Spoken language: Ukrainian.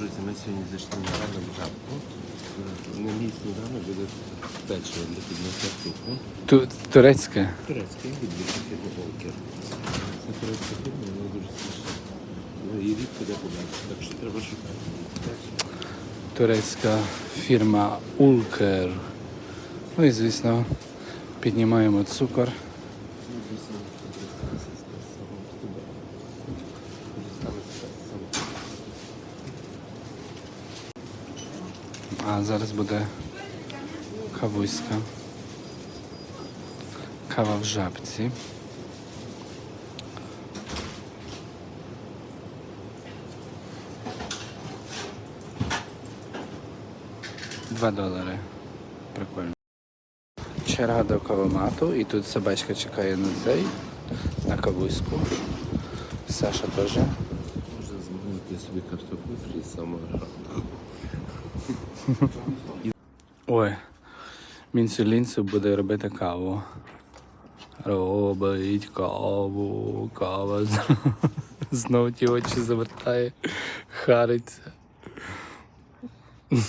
Друзі, ми сьогодні зайшли на ранок жабку. На мій сніданок буде печиво для підняття цукру. Ту, турецьке. Турецький відбір фірми Олкер. Це турецька фірма, вона дуже смачна. Ну, рідко де побачити, так що треба шукати. Турецька фірма Улкер. Ну і звісно, піднімаємо цукор. А зараз буде кавуська. Кава в жабці. Два долари. Прикольно. Черга до кавомату і тут собачка чекає на цей, на кавуську. Саша теж. Можна замовити собі картоплю фрі ранку. Ой, Мінсулінцю буде робити каву. Робить каву, кава знов ті очі завертає, хариться.